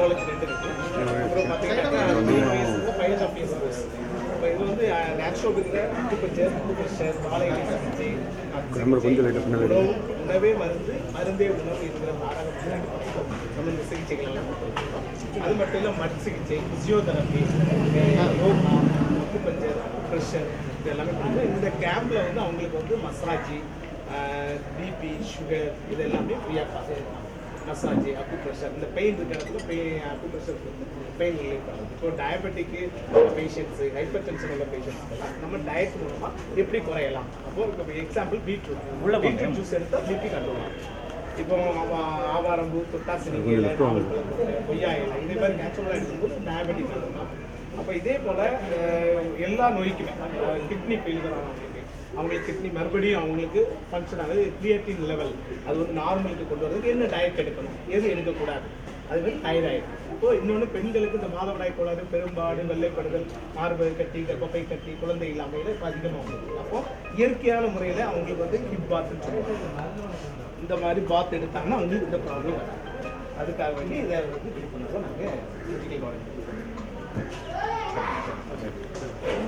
College ரெண்டு இருக்கு. அப்புறம் பார்த்தீங்கன்னா ஃபைவ் ஆஃபீஸ் இப்போ இது வந்து நேச்சுரோபதியில் அக்குப்பஞ்சர் அக்குபஞ்சர் வாழையிலை சிகிச்சை உணவு உணவே மருந்து மருந்தே உணவு இருக்கிற நாடகம் நம்ம இந்த சிகிச்சைகள் எல்லாம். அது மட்டும் இல்லை மட் சிகிச்சை ஃபிசியோதெரப்பி யோகா அக்குபஞ்சர் ப்ரெஷர் இது எல்லாமே இந்த கேம்பில் வந்து அவங்களுக்கு வந்து மசாஜ் பிபி சுகர் இது எல்லாமே ஃப்ரீயாக பார்த்துருக்கோம் மசாஜ் அக்கு ப்ரெஷர் இந்த பெயின் இருக்கிற இடத்துல பெயின் அக்கு ப்ரெஷர் பெயின் ரிலீவ் பண்ணுறது இப்போ டயபெட்டிக்கு பேஷண்ட்ஸு ஹைப்பர் டென்ஷன் உள்ள பேஷண்ட்ஸ்க்கெல்லாம் நம்ம டயட் மூலமாக எப்படி குறையலாம்? அப்போ இப்போ எக்ஸாம்பிள் பீட்ரூட் பீட்ரூட் ஜூஸ் எடுத்தால் பிபி கண்ட்ரோல் ஆகும் இப்போ ஆவா- ஆவாரம்பூ தொட்டாசினி இலை, கொய்யா இலை இதே மாதிரி நேச்சுரலாக எடுக்கும்போது டயபெட்டிக் கண்ட்ரோல் ஆகும் அப்போ இதே போல் எல்லா நோய்க்குமே கிட்னி ஃபெயிலியர் ஆனவங்களுக்கு அவங்களுக்கு கிட்னி மறுபடியும் அவங்களுக்கு ஃபங்க்ஷன் ஆகுது கிரியேட்டின் லெவல் அது வந்து நார்மலுக்கு கொண்டு வரதுக்கு என்ன டயட் எடுக்கணும்? எது எடுக்கக்கூடாது? அது மாதிரி தைராய்டு இப்போ இன்னொன்று பெண்களுக்கு இந்த மாதவிடாய் கோளாறு பெரும்பாடு வெள்ளைப்படுதல் மார்பு கட்டி கர்ப்பப்பை கட்டி குழந்தை இல்லாமையில இப்போ அதிகமாக அப்போது இயற்கையான முறையில் அவங்களுக்கு வந்து ஹிப் பாத்துன்னு சொல்லுவாங்க. இந்த மாதிரி பாத் எடுத்தாங்கன்னா அவங்களுக்கு இந்த ப்ராப்ளம் வராது. அதுக்காக வேண்டி இதை வந்து இது நாங்கள்